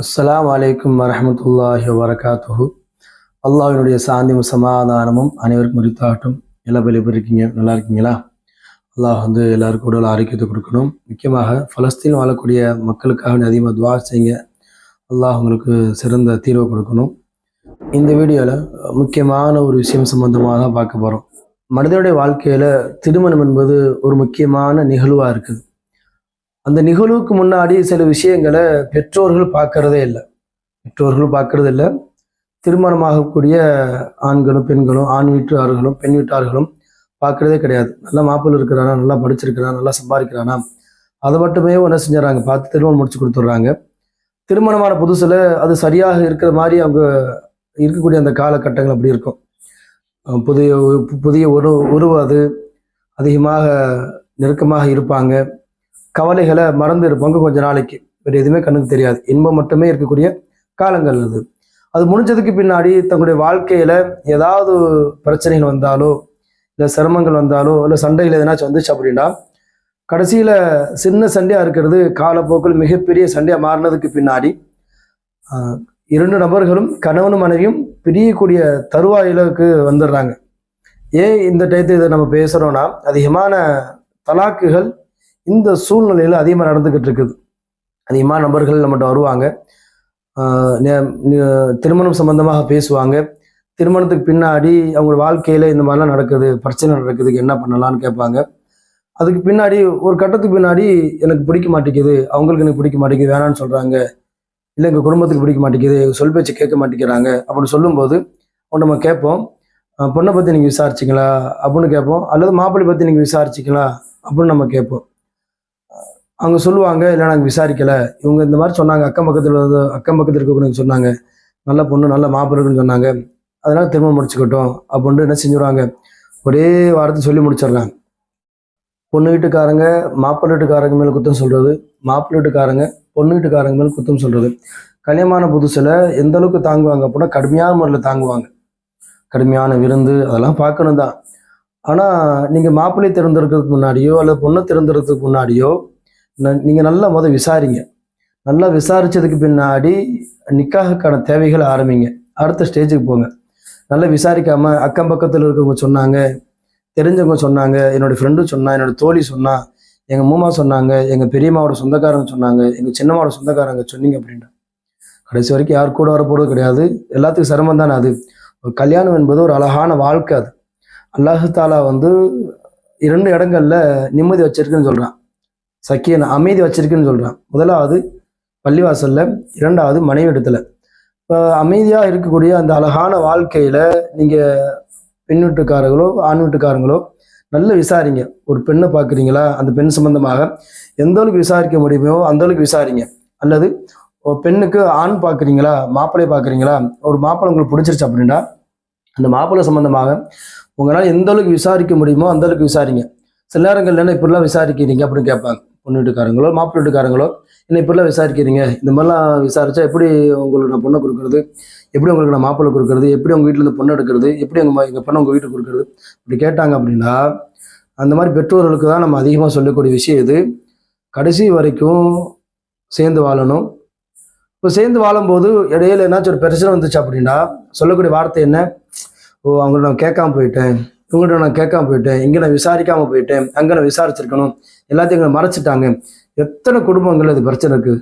அஸ்லாம் அலைக்கும் வரமத்துல்லாஹி வரகாத்துஹு அல்லாஹினுடைய சாந்தியும் சமாதானமும் அனைவருக்கும் உரித்தாகட்டும். எல்லாம் வெளியே இருக்கீங்க நல்லா இருக்கீங்களா? அல்லாஹ் வந்து எல்லாருக்கும் உடல் ஆரோக்கியத்தை கொடுக்கணும். முக்கியமாக பலஸ்தீன் வாழக்கூடிய மக்களுக்காக அதிகமாக துவா செய்யுங்க. அல்லாஹ் உங்களுக்கு சிறந்த தீர்வை கொடுக்கணும். இந்த வீடியோவில் முக்கியமான ஒரு விஷயம் சம்பந்தமாக தான் பார்க்க போகிறோம் மனிதனுடைய வாழ்க்கையில் திருமணம் என்பது ஒரு முக்கியமான நிகழ்வாக இருக்குது. அந்த நிகழ்வுக்கு முன்னாடி சில விஷயங்களை பெற்றோர்கள் பார்க்கறதே இல்லை. பெற்றோர்கள் பார்க்கறது இல்லை. திருமணமாகக்கூடிய ஆண்களும் பெண்களும் ஆண் வீட்டார்களும் பெண் வீட்டார்களும் பார்க்கறதே கிடையாது. நல்லா மாப்பிள்ளை இருக்கிறானா நல்லா படிச்சிருக்கிறானா நல்லா சம்பாதிக்கிறானா? அதை மட்டுமே என்ன செஞ்சுறாங்க? பார்த்து திருமணம் முடிச்சு கொடுத்துட்றாங்க. திருமணமான புதுசில் அது சரியாக இருக்கிற மாதிரி அவங்க இருக்கக்கூடிய அந்த காலகட்டங்கள் அப்படி இருக்கும். புதிய புதிய உரு உருவாது அது அதிகமாக நெருக்கமாக இருப்பாங்க. கவலைகளை மறந்து இருப்பாங்க கொஞ்ச நாளைக்கு. வேறு எதுவுமே கண்ணுக்கு தெரியாது. இன்பம் மட்டுமே இருக்கக்கூடிய காலங்கள் அது. அது முடிஞ்சதுக்கு பின்னாடி தங்களுடைய வாழ்க்கையில் ஏதாவது பிரச்சனைகள் வந்தாலோ இல்லை சிரமங்கள் வந்தாலோ இல்லை சண்டைகள் எதனாச்சும் வந்துச்சு அப்படின்னா கடைசியில் சின்ன சண்டையாக இருக்கிறது காலப்போக்கில் மிகப்பெரிய சண்டையாக மாறினதுக்கு பின்னாடி இரண்டு நபர்களும் கணவனும் மனைவியும் பிரியக்கூடிய தருவாயிலுக்கு வந்துடுறாங்க. ஏன் இந்த டயத்தை இதை நம்ம பேசுகிறோன்னா அதிகமான தலாக்குகள் இந்த சூழ்நிலையில் அதிகமாக நடந்துக்கிட்டு இருக்குது அதிகமாக நபர்கள் நம்மகிட்ட வருவாங்க. நே- திருமணம் சம்பந்தமாக பேசுவாங்க. திருமணத்துக்கு பின்னாடி அவங்க வாழ்க்கையில் இந்த மாதிரிலாம் நடக்குது பிரச்சனை நடக்குதுக்கு என்ன பண்ணலாம்னு கேட்பாங்க. அதுக்கு பின்னாடி ஒரு கட்டத்துக்கு பின்னாடி எனக்கு பிடிக்க மாட்டேங்குது அவங்களுக்கு எனக்கு பிடிக்க மாட்டேங்குது வேணான்னு சொல்கிறாங்க இல்லை எங்கள் குடும்பத்துக்கு பிடிக்க மாட்டேங்குது சொல் பேச்சு கேட்க மாட்டேங்கிறாங்க அப்படின்னு சொல்லும்போது அவன் நம்ம கேட்போம். பொண்ணை பற்றி நீங்கள் விசாரிச்சிங்களா? அப்படின்னு கேட்போம். அல்லது மாப்பிள்ளை பற்றி நீங்கள் விசாரிச்சிங்களா? அப்படின்னு நம்ம கேட்போம். அவங்க சொல்லுவாங்க இல்லை நாங்கள் விசாரிக்கலை. இவங்க இந்த மாதிரி சொன்னாங்க. அக்கம் பக்கத்தில் வந்து அக்கம் பக்கத்தில் இருக்கக்கூடிய சொன்னாங்க. நல்ல பொண்ணு நல்ல மாப்பிள்ளைன்னு சொன்னாங்க. அதனால் திரும்ப முடிச்சுக்கட்டும் அப்படின்ட்டு என்ன செஞ்சுருவாங்க? ஒரே வாரத்தை சொல்லி முடிச்சிடுறாங்க பொண்ணு வீட்டுக்காரங்க மாப்பிள்ளை வீட்டுக்காரங்க மேலே குத்தம் சொல்கிறது மாப்பிள்ளை வீட்டுக்காரங்க பொண்ணு வீட்டுக்காரங்க மேலே குத்தம் சொல்கிறது கல்யாணமான புதுசில் எந்த அளவுக்கு தாங்குவாங்க அப்படின்னா கடுமையான முறையில் தாங்குவாங்க. கடுமையான விருந்து அதெல்லாம் பார்க்கணும் தான். ஆனால் நீங்கள் மாப்பிள்ளை திறந்திருக்கிறதுக்கு முன்னாடியோ அல்லது பொண்ணை திறந்திருக்கிறதுக்கு முன்னாடியோ நீங்கள் நல்லா முதல் விசாரிங்க. நல்லா விசாரித்ததுக்கு பின்னாடி நிக்காகக்கான தேவைகளை ஆரம்பிங்க. அடுத்த ஸ்டேஜுக்கு போங்க. நல்லா விசாரிக்காமல் அக்கம் பக்கத்தில் இருக்கவங்க சொன்னாங்க தெரிஞ்சவங்க சொன்னாங்க என்னோடய ஃப்ரெண்டு சொன்னால் என்னோட தோழி சொன்னால் எங்கள் மூமா சொன்னாங்க எங்கள் பெரியம்மாவோட சொந்தக்காரங்க சொன்னாங்க எங்கள் சின்னம்மாவோட சொந்தக்காரங்க சொன்னீங்க அப்படின்ட்டு. கடைசி வரைக்கும் யார் கூட வர கிடையாது. எல்லாத்துக்கும் சிரமம் தானே அது. ஒரு கல்யாணம் என்பது ஒரு அழகான வாழ்க்கை அது. அல்லாஹு தாலா வந்து இரண்டு இடங்கள்ல நிம்மதி வச்சிருக்குன்னு சொல்கிறான் சக்கியன் அமைதி வச்சிருக்குன்னு சொல்கிறான் முதலாவது பள்ளிவாசலில் இரண்டாவது மனைவி இடத்துல. இப்போ அமைதியாக இருக்கக்கூடிய அந்த அழகான வாழ்க்கையில் நீங்கள் பெண் வீட்டுக்காரங்களோ ஆண் வீட்டுக்காரங்களோ நல்ல விசாரிங்க. ஒரு பெண்ணை பார்க்குறீங்களா? அந்த பெண் சம்பந்தமாக எந்த அளவுக்கு விசாரிக்க முடியுமோ அந்த அளவுக்கு விசாரிங்க. அல்லது ஒரு பெண்ணுக்கு ஆண் பார்க்குறீங்களா? மாப்பிள்ளை பார்க்குறீங்களா? ஒரு மாப்பிள்ளை உங்களுக்கு பிடிச்சிருச்சு அப்படின்னா அந்த மாப்பிள்ளை சம்பந்தமாக உங்களால் எந்த அளவுக்கு விசாரிக்க முடியுமோ அந்த அளவுக்கு விசாரிங்க. சில நேரங்கள்ல என்ன இப்படிலாம் விசாரிக்கிறீங்க அப்படின்னு கேட்பாங்க. பொண்ணு வீட்டுக்காரங்களோ மாப்பிள்ளை வீட்டுக்காரங்களோ என்ன இப்படிலாம் விசாரிக்கிறீங்க இந்த மாதிரிலாம் விசாரிச்சா எப்படி உங்களுக்கு நான் பொண்ணை கொடுக்குறது? எப்படி உங்களுக்கு நான் மாப்பிள்ளை கொடுக்குறது? எப்படி உங்கள் வீட்டில் இருந்து பொண்ணு எடுக்கிறது? எப்படி உங்கள் எங்கள் பொண்ணை உங்கள் வீட்டுக்கு கொடுக்குறது? இப்படி கேட்டாங்க அப்படின்னா அந்த மாதிரி பெற்றோர்களுக்கு தான் நம்ம அதிகமாக சொல்லக்கூடிய விஷயம் இது. கடைசி வரைக்கும் சேர்ந்து வாழணும். இப்போ சேர்ந்து வாழும்போது இடையில என்னாச்சும் ஒரு பிரச்சனை வந்துச்சு அப்படின்னா சொல்லக்கூடிய வார்த்தை என்ன? ஓ அவங்கள நான் கேட்காம போயிட்டேன். இவங்கள்ட்ட நான் கேட்காம போயிட்டேன். இங்கே நான் விசாரிக்காமல் போயிட்டேன். அங்கே நான் விசாரிச்சிருக்கணும். எல்லாத்தையும் எங்களை மறைச்சிட்டாங்க. எத்தனை குடும்பங்கள் இது பிரச்சனை இருக்குது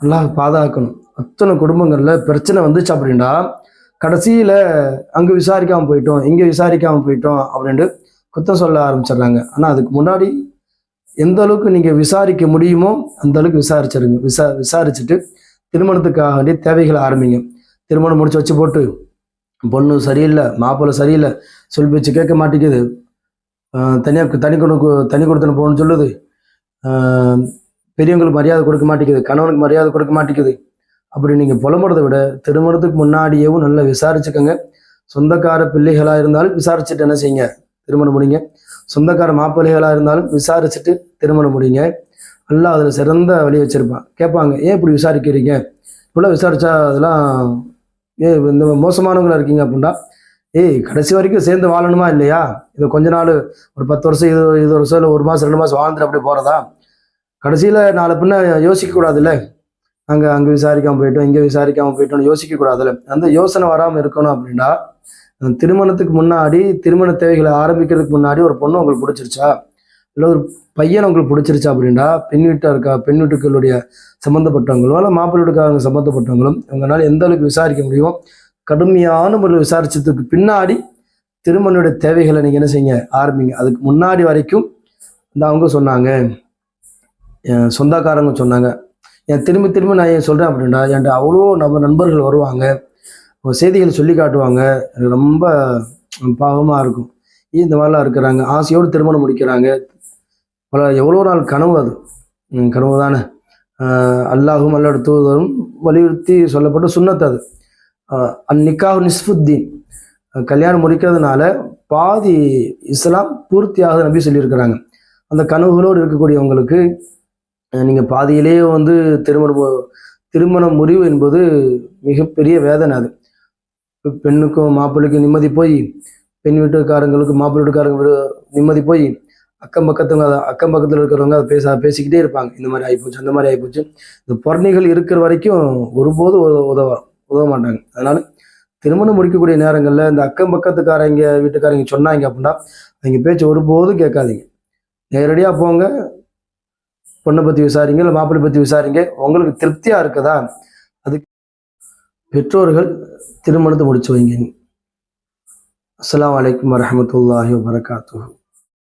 நல்லா பாதுகாக்கணும். அத்தனை குடும்பங்களில் பிரச்சனை வந்துச்சு அப்படின்னா கடைசியில் அங்கே விசாரிக்காமல் போயிட்டோம். இங்கே விசாரிக்காமல் போயிட்டோம் அப்படின்ட்டு குத்தம் சொல்ல ஆரம்பிச்சிடுறாங்க. ஆனால் அதுக்கு முன்னாடி எந்த அளவுக்கு நீங்கள் விசாரிக்க முடியுமோ அந்த அளவுக்கு விசாரிச்சிருங்க. விசா விசாரிச்சுட்டு திருமணத்துக்காக வேண்டிய தேவைகளை ஆரம்பிங்க. திருமணம் முடிச்சு வச்சு போட்டு பொண்ணு சரியில்லை மாப்பிள்ளை சரியில்லை. சொல் பேச்சு கேட்க மாட்டேங்குது. தனியாக தனி கொடுக்கு தனி கொடுத்தன போகணும்னு சொல்லுது. பெரியவங்களுக்கு மரியாதை கொடுக்க மாட்டேங்குது கணவனுக்கு மரியாதை கொடுக்க மாட்டேங்குது. அப்படி நீங்கள் புலம்புறதை விட திருமணத்துக்கு முன்னாடியேவும் நல்லா விசாரிச்சுக்கோங்க. சொந்தக்கார பிள்ளைகளாக இருந்தாலும் விசாரிச்சுட்டு என்ன செய்யுங்க? திருமணம் முடிங்க. சொந்தக்கார மாப்பிள்ளைகளாக இருந்தாலும் விசாரிச்சுட்டு திருமணம் முடிங்க. நல்லா அதில் சிறந்த வழி வச்சுருப்பான். கேட்பாங்க ஏன் இப்படி விசாரிக்கிறீங்க? இப்படிலாம் விசாரிச்சா அதெல்லாம் இந்த மோசமானவங்களா இருக்கீங்க அப்படின்னா ஏய் கடைசி வரைக்கும் சேர்ந்து வாழணுமா இல்லையா? இது கொஞ்ச நாள் ஒரு பத்து வருஷம் இது இது வருஷம் இல்லை ஒரு மாதம் ரெண்டு மாதம் வாழ்ந்துட்டு அப்படி போகிறதா கடைசியில் நாலு பின்ன யோசிக்கக்கூடாதுல்ல? அங்கே அங்கே விசாரிக்காமல் போயிட்டோம் இங்கே விசாரிக்காமல் போயிட்டோம்னு யோசிக்கக்கூடாதுல்ல? அந்த யோசனை வராமல் இருக்கணும் அப்படின்னா திருமணத்துக்கு முன்னாடி திருமண தேவைகளை ஆரம்பிக்கிறதுக்கு முன்னாடி ஒரு பொண்ணு உங்களுக்கு பிடிச்சிருச்சா? இல்லை ஒரு பையன் உங்களுக்கு பிடிச்சிருச்சா அப்படின்னா பெண் வீட்டாக இருக்கா பெண் வீட்டுக்களுடைய சம்மந்தப்பட்டவங்களோ இல்லை மாப்பிள்ளை வீட்டுக்காரங்க சம்மந்தப்பட்டவங்களும் இவங்களால எந்த அளவுக்கு விசாரிக்க முடியுமோ கடுமையான முறையில் விசாரிச்சதுக்கு பின்னாடி திருமணனுடைய தேவைகளை நீங்கள் என்ன செய்யுங்க ஆரம்பிங்க. அதுக்கு முன்னாடி வரைக்கும் இந்த அவங்க சொன்னாங்க. என் சொந்தக்காரங்க சொன்னாங்க. என் திரும்பி திரும்ப நான் ஏன் சொல்கிறேன் அப்படின்னா என்கிட்ட அவ்வளோ நம்ம நண்பர்கள் வருவாங்க. செய்திகள் சொல்லி காட்டுவாங்க. எனக்கு ரொம்ப பாவமாக இருக்கும். இந்த மாதிரிலாம் இருக்கிறாங்க. ஆசையோடு திருமணம் முடிக்கிறாங்க. பல எவ்வளோ நாள் கனவு அது? கனவு தானே. அல்லாஹும் அல்லாஹ் தூதரும் வலியுறுத்தி சொல்லப்பட்ட சுண்ணத்து அது. ஆஹ் அந்நிக்காஹ் கல்யாணம் முடிக்கிறதுனால பாதி இஸ்லாம் பூர்த்தியாக நம்பி சொல்லியிருக்கிறாங்க. அந்த கனவுகளோடு இருக்கக்கூடியவங்களுக்கு நீங்கள் பாதியிலேயே வந்து திருமணம் திருமண முறிவு என்பது மிகப்பெரிய வேதனை அது. பெண்ணுக்கும் மாப்பிள்ளைக்கும் நிம்மதி போய் பெண் வீட்டுக்காரங்களுக்கு மாப்பிள்ளை வீட்டுக்காரங்க நிம்மதி போய் அக்கம் பக்கத்துவங்க அதை- அக்கம் பக்கத்தில் இருக்கிறவங்க அதை பேச பேசிக்கிட்டே இருப்பாங்க. இந்த மாதிரி ஆகிப்போச்சு அந்த மாதிரி ஆகிப்போச்சு இந்த பொறணிகள் இருக்கிற வரைக்கும் ஒருபோதும் உத- உதவ உதவ மாட்டாங்க. அதனால திருமணம் முடிக்கக்கூடிய நேரங்களில் இந்த அக்கம் பக்கத்துக்காரங்க வீட்டுக்காரங்க சொன்னாங்க அப்படின்னா அவங்க பேச்சு ஒருபோதும் கேட்காதீங்க. நேரடியாக போங்க. பொண்ணை பற்றி விசாரிங்க இல்லை மாப்பிள்ளை பற்றி விசாரிங்க. உங்களுக்கு திருப்தியாக இருக்குதா? அதுக்கு பெற்றோர்கள் திருமணத்தை முடிச்சு வைங்க. அஸ்லாம் வலைக்கம் வரமத்துல்லாஹி வரகாத்து